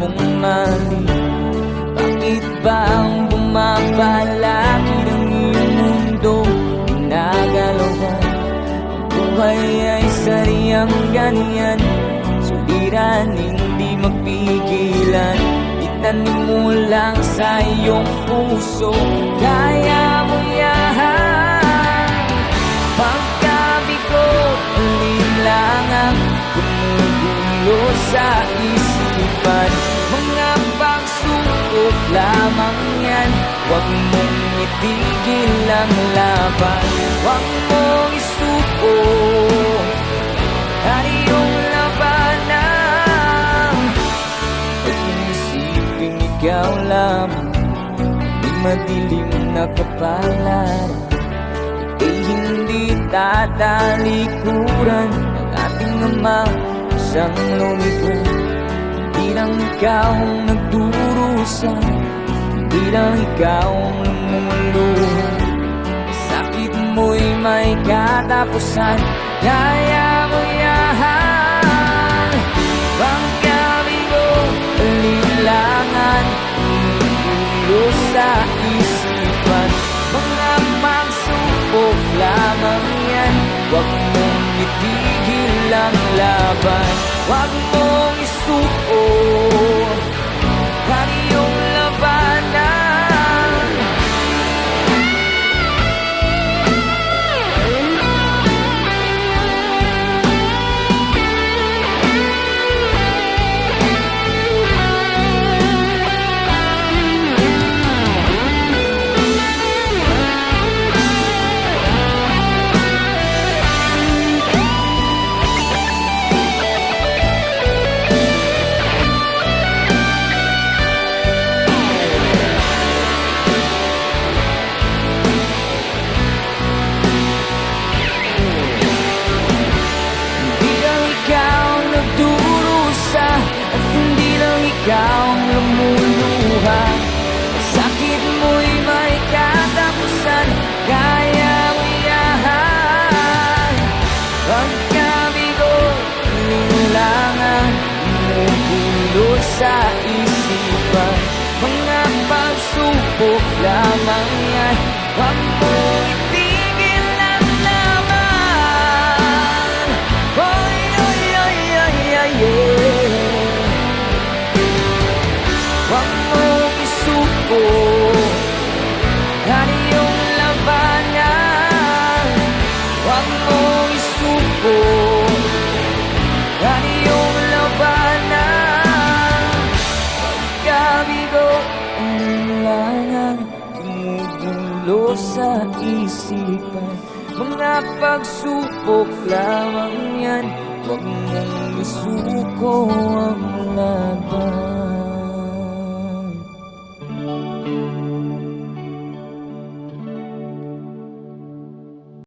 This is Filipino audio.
mong mali. Bakit ba ang bumapalaki ng iyong mundo? Pinagalawan Ang buhay ay sariyang ganyan. Suliran, hindi magpigilan. Itanim mo lang sa iyong puso. Kaya mo yan Pagkabigo, alinlangan Gumugulo sa isip. Lamang yan Huwag mong itigil ang laban. Huwag mong isuko. Ang iyong labanan. Huwag mong isipin ikaw lamang. Di madilim na kapalaran. Ay hindi tatalikuran. Ng ating ama isang lumikha. Hindi lang ikaw ang nagdurusa, hindi lang ikaw ang lumuluha. Sakit mo'y may katapusan, kaya mo yan. Pagkabigo, linlangan, umuulo sa isipan. Mga pagsubok lamang yan, huwag mong itigil ang laban. Huwag sa isipan. Mga pagsubok lamang yan. Huwag mo itigil ang laban Oy, oy, oy, oy, oy, yeah. Huwag mong isuko. Ang ko ang langang sa isipan. Mga pagsubok lamang yan Huwag mong isuko ang laban.